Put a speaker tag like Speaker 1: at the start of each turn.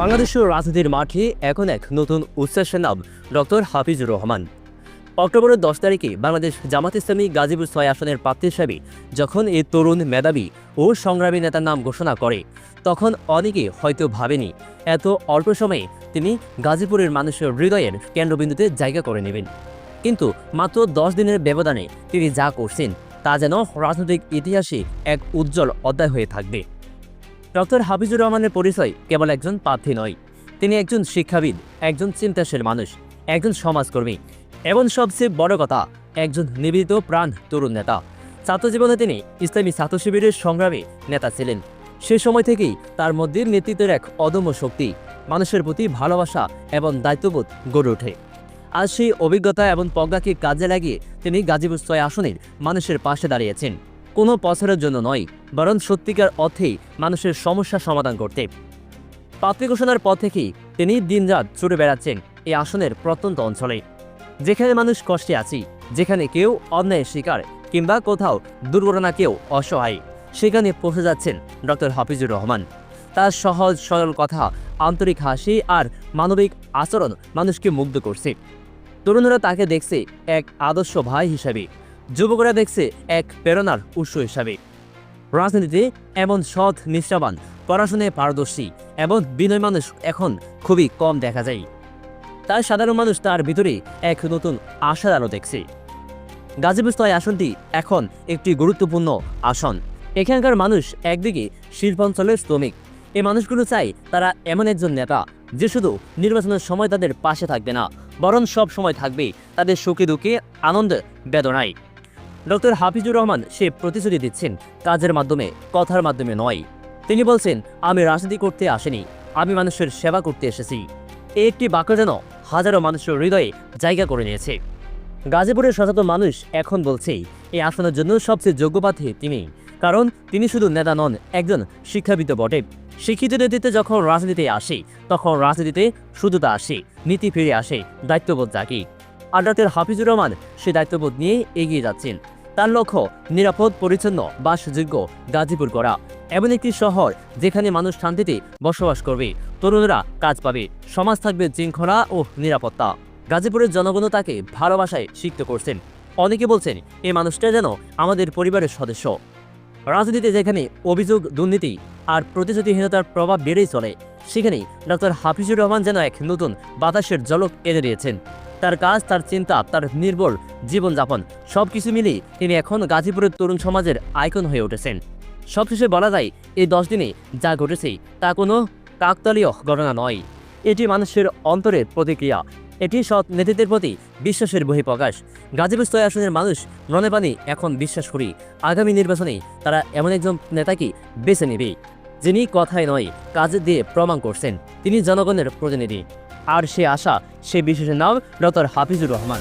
Speaker 1: বাংলাদেশের রাজনীতির মাঠে এখন এক নতুন উচ্ছ্বাসের নাম, ডক্টর হাফিজুর রহমান। অক্টোবরের দশ তারিখে বাংলাদেশ জামাত ইসলামী গাজীপুর ছয় আসনের প্রার্থী হিসাবে যখন এই তরুণ মেধাবী ও সংগ্রামী নেতার নাম ঘোষণা করে, তখন অনেকে হয়তো ভাবেনি, এত অল্প সময়ে তিনি গাজীপুরের মানুষের হৃদয়ের কেন্দ্রবিন্দুতে জায়গা করে নেবেন। কিন্তু মাত্র দশ দিনের ব্যবধানে তিনি যা করছেন, তা যেন রাজনৈতিক ইতিহাসে এক উজ্জ্বল অধ্যায় হয়ে থাকবে। ডক্টর হাফিজুর রহমানের পরিচয় কেবল একজন প্রার্থী নয়। তিনি একজন শিক্ষাবিদ, একজন চিন্তাশীল মানুষ, একজন সমাজকর্মী এবং সবচেয়ে বড় কথা, একজন নিবেদিত প্রাণ তরুণ নেতা। ছাত্রজীবনে তিনি ইসলামী ছাত্র শিবিরের সংগ্রামী নেতা ছিলেন। সে সময় থেকেই তার মধ্যে নেতৃত্বের এক অদম্য শক্তি মানুষের প্রতি ভালোবাসা এবং দায়িত্ববোধ গড়ে ওঠে। আজ সেই অভিজ্ঞতা এবং প্রজ্ঞাকে কাজে লাগিয়ে তিনি গাজীপুর ছয় আসনের মানুষের পাশে দাঁড়িয়েছেন। কোনো পছরের জন্য নয়, বরং সত্যিকার অর্থেই মানুষের সমস্যা সমাধান করতে। প্রার্থী ঘোষণার পর থেকেই তিনি দিনরাত ছুটে বেড়াচ্ছেন এই আসনের প্রত্যন্ত অঞ্চলে। যেখানে মানুষ কষ্টে আছি, যেখানে কেউ অন্যায়ের শিকার কিংবা কোথাও দুর্ঘটনা কেউ অসহায়, সেখানে পৌঁছে যাচ্ছেন ডক্টর হাফিজুর রহমান। তার সহজ, সরল কথা, আন্তরিক হাসি আর মানবিক আচরণ মানুষকে মুগ্ধ করছে। তরুণরা তাকে দেখছে এক আদর্শ ভাই হিসাবে। যুবকরা দেখছে এক প্রেরণার উৎস হিসাবে। রাজনীতিতে এমন সৎ, নিষ্ঠাবান পড়াশোনায় পারদর্শী এবং বিনয় মানুষ এখন খুবই কম দেখা যায়। তাই সাধারণ মানুষ তার ভিতরে এক নতুন আশার আলো দেখছে। গাজীপুর ছয় আসনটি এখন একটি গুরুত্বপূর্ণ আসন। এখানকার মানুষ একদিকে শিল্পাঞ্চলের শ্রমিক। এই মানুষগুলো চাই তারা এমন একজন নেতা যে শুধু নির্বাচনের সময় তাদের পাশে থাকবে না, বরং সব সময় থাকবে তাদের সুখে দুঃখে, আনন্দ, বেদনায়। ডক্টর হাফিজুর রহমান সে প্রতিশ্রুতি দিচ্ছেন, কাজের মাধ্যমে, কথার মাধ্যমে নয়। তিনি বলছেন, আমি রাজনীতি করতে আসিনি, আমি মানুষের সেবা করতে এসেছি। এই একটি বাক্য যেন হাজারো মানুষের হৃদয়ে জায়গা করে নিয়েছে। গাজীপুরের শতাত মানুষ এখন বলছে এই আসনের জন্য সবচেয়ে যোগ্য তিনি, কারণ তিনি শুধু নেতা নন, একজন শিক্ষাবিদ বটে। শিক্ষিত নেতৃত্বে যখন রাজনীতিতে আসে, তখন রাজনীতিতে শুধুতা আসে, নীতি ফিরে আসে, দায়িত্ববোধ জাগে। আর ডক্টর হাফিজুর রহমান সে দায়িত্ববোধ নিয়ে এগিয়ে যাচ্ছেন। তার লক্ষ্য, নিরাপদ, পরিচ্ছন্ন, বাসযোগ্য গাজীপুর করা এমন একটি শহর যেখানে মানুষ শান্তিতে বসবাস করবে, তরুণরা কাজ পাবে, সমাজ থাকবে শৃঙ্খলা ও নিরাপত্তা। গাজীপুরের জনগণও তাকে ভালোবাসায় সিক্ত করছেন। অনেকে বলছেন এই মানুষটা যেন আমাদের পরিবারের সদস্য। রাজনীতিতে যেখানে অভিযোগ, দুর্নীতি আর প্রতিশ্রুতিহীনতার প্রভাব বেড়েই চলে, সেখানেই ডক্টর হাফিজুর রহমান যেন এক নতুন বাতাসের জলক এনে দিয়েছেন। তার কাজ, তার চিন্তা, তার নির্ভর জীবনযাপন সব কিছু মিলিয়ে তিনি এখন গাজীপুরের তরুণ সমাজের আইকন হয়ে উঠেছেন। সবশেষে বলা যায়, এই দশ দিনে যা ঘটেছে, তা কোনো কাকতালীয় ঘটনা নয়। এটি মানুষের অন্তরের প্রতিক্রিয়া। এটি সৎ নেতৃত্বের প্রতি বিশ্বাসের বহিঃপ্রকাশ। গাজীপুর ছয় আসনের মানুষ মনে পানি এখন বিশ্বাস করি। আগামী নির্বাচনে তারা এমন একজন নেতাকে বেছে নেবে, যিনি কথায় নয়, কাজে দিয়ে প্রমাণ করছেন। তিনি জনগণের প্রতিনিধি। আর সে আশা সে বিশেষ নাম ডক্টর হাফিজুর রহমান।